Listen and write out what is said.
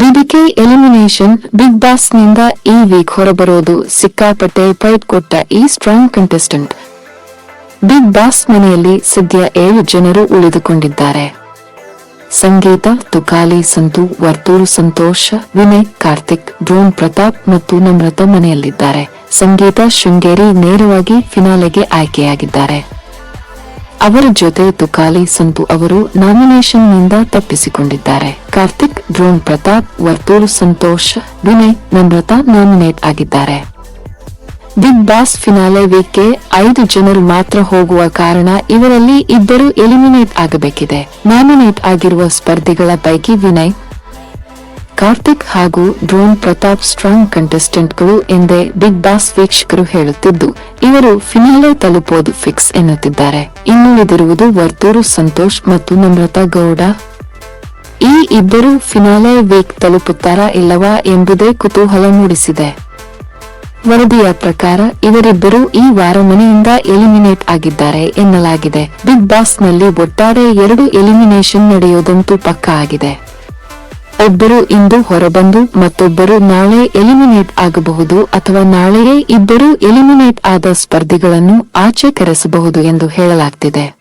BBK elimination big ಬಾಸ್ನಿಂದ ಈ weak ಹೊರಬರೋದು ಸಿಕ್ಕಾಪಟ್ಟೆ fight ಕೊಟ್ಟ ಈ ಸ್ಟ್ರಾಂಗ್ ಕಂಟೆಸ್ಟೆಂಟ್. ಬಿಗ್ ಬಾಸ್ ಮನೆಯಲ್ಲಿ ಸದ್ಯ ಏಳು ಜನರು ಉಳಿದುಕೊಂಡಿದ್ದಾರೆ. ಸಂಗೀತ, ತುಕಾಲಿ, ಸಂತು, ವರ್ತೂರು ಸಂತೋಷ, ವಿನಯ್, ಕಾರ್ತಿಕ್ ಡ್ರೋನ್ ಪ್ರತಾಪ್ ಮತ್ತು ನಮ್ರತ ಮನೆಯಲ್ಲಿದ್ದಾರೆ. ಸಂಗೀತ ಶೃಂಗೇರಿ ನೇರವಾಗಿ ಫಿನಾಲೆಗೆ ಆಯ್ಕೆಯಾಗಿದ್ದಾರೆ. ಅವರ ಜೊತೆ ತುಕಾಲಿ ಸಂತು ಅವರು ನಾಮಿನೇಷನ್ನಿಂದ ತಪ್ಪಿಸಿಕೊಂಡಿದ್ದಾರೆ. ಕಾರ್ತಿಕ್ ಡ್ರೋನ್ ಪ್ರತಾಪ್, ವರ್ತೂರು ಸಂತೋಷ್, ವಿನಯ್ ನಮ್ರತಾ ನಾಮಿನೇಟ್ ಆಗಿದ್ದಾರೆ. ಬಿಗ್ ಬಾಸ್ ಫಿನಾಲೆ ವೀಕ್ಗೆ ಐದು ಜನರು ಮಾತ್ರ ಹೋಗುವ ಕಾರಣ ಇವರಲ್ಲಿ ಇಬ್ಬರು ಎಲಿಮಿನೇಟ್ ಆಗಬೇಕಿದೆ. ನಾಮಿನೇಟ್ ಆಗಿರುವ ಸ್ಪರ್ಧಿಗಳ ಪೈಕಿ ವಿನಯ್ ಕಾರ್ತಿಕ್ ಹಾಗೂ ಡ್ರೋನ್ ಪ್ರತಾಪ್ ಸ್ಟ್ರಾಂಗ್ ಕಂಟೆಸ್ಟೆಂಟ್ಗಳು ಎಂದೇ ಬಿಗ್ ಬಾಸ್ ವೀಕ್ಷಕರು ಹೇಳುತ್ತಿದ್ದು, ಇವರು ಫಿನಾಲೆ ತಲುಪೋದು ಫಿಕ್ಸ್ ಎನ್ನುತ್ತಿದ್ದಾರೆ. ಇನ್ನುಳಿದಿರುವುದು ವರ್ತೂರು ಸಂತೋಷ್ ಮತ್ತು ನಮ್ರತಾ ಗೌಡ. ಈ ಇಬ್ಬರು ಫಿನಾಲೆ ವೀಕ್ ತಲುಪುತ್ತಾರಾ ಇಲ್ಲವಾ ಎಂಬುದೇ ಕುತೂಹಲ ಮೂಡಿಸಿದೆ. ವರದಿಯ ಪ್ರಕಾರ ಇವರಿಬ್ಬರು ಈ ವಾರ ಮನೆಯಿಂದ ಎಲಿಮಿನೇಟ್ ಆಗಿದ್ದಾರೆ ಎನ್ನಲಾಗಿದೆ. ಬಿಗ್ ಬಾಸ್ನಲ್ಲಿ ಒಟ್ಟಾರೆ ಎರಡು ಎಲಿಮಿನೇಷನ್ ನಡೆಯೋದಂತೂ ಪಕ್ಕಾ ಆಗಿದೆ. ಒಬ್ಬರು ಇಂದು ಹೊರಬಂದು ಮತ್ತೊಬ್ಬರು ನಾಳೆ ಎಲಿಮಿನೇಟ್ ಆಗಬಹುದು ಅಥವಾ ನಾಳೆಯೇ ಇಬ್ಬರು ಎಲಿಮಿನೇಟ್ ಆದ ಸ್ಪರ್ಧಿಗಳನ್ನು ಆಚೆ ಕರೆಸಬಹುದು ಎಂದು ಹೇಳಲಾಗ್ತಿದೆ.